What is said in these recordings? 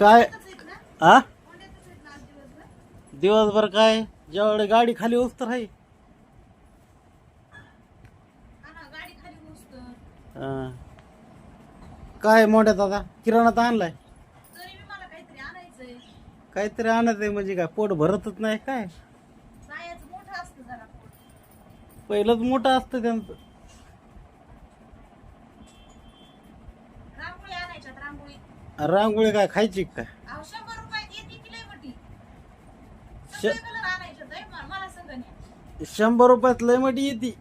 काय? आ? दिवसभर? काय? जेवढे गाडी खाली तर आहे हा. काय मोठ्या दादा? किराणा तर आणलाय काहीतरी आणत आहे म्हणजे काय? पोट भरतच नाही काय? पहिलंच मोठं असतं त्यांचं. रांगोळी आणायच्यात रांगोळी. रांगोळी काय खायची का? अहो, शंभर रुपयात लय मोठी श- सगळे कलर आणायचे होते, म- मला संग न्या. शंभर रुपयात लय मोठी येते.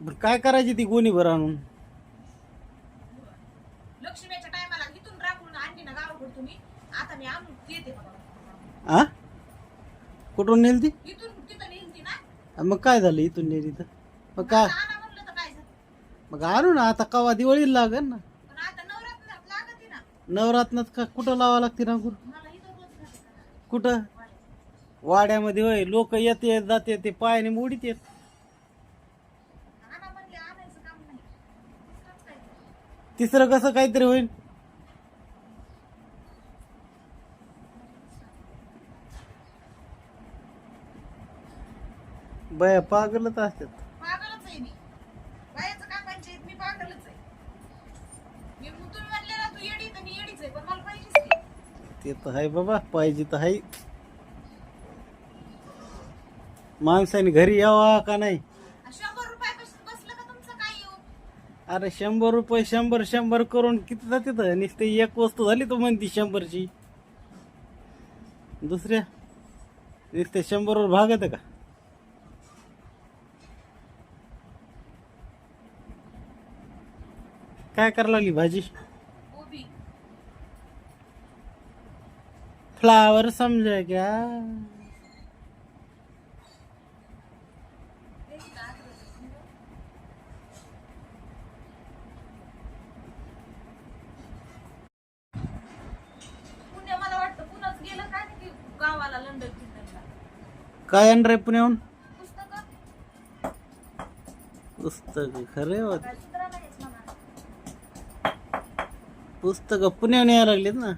बरं काय करायची ती गोणी भर आणून? लक्ष्मीच्या टायमाला इथून रांगोळी आणली ना गावाकडे तुम्ही आता मी आणून देते बघा आ? कुठून नेल ती इथून तिथं नेलती ना. आ, मग काय झालं इथून नेली तर? मग काय? आता आणा म्हणलं तर काय झालं? मग आणू ना आता कवा दिवाळीला लागेल ना पण आता नवरात्रात लागते ना नवरात्रात का कुठं लावा लागते अंकुर कुठं? वाड्यामध्ये होय लोक येते जाते ते पायाने मोडीत येत. तिसरं कसं काहीतरी होईल बया पागलच असतात पागलच आहे मी बायाचं काम पंचायत मी पागलच आहे मी तुम्ही म्हणले ना तू येडी तर मी येडीच आहे पण मला पाहिजेच की. ते तर आहे बाबा पाहिजे तर आहे. माणसाने घरी यावा का नाही? शंभर रुपयापासून बसलं का तुमचं काय येऊ? अरे शंभर रुपये शंभर शंभर करून किती जाते तर? नुसते एक वस्तू झाली तो म्हणती शंभरची. दुसऱ्या? नुसते शंभरवर भागत का? काय करायला लागली भाजी? फ्लावर समजा क्या काय आणणार आहे पुण्याहून? पुस्तकं? खरे होत पुस्तक पुण्याहून यायला लागलीत ना.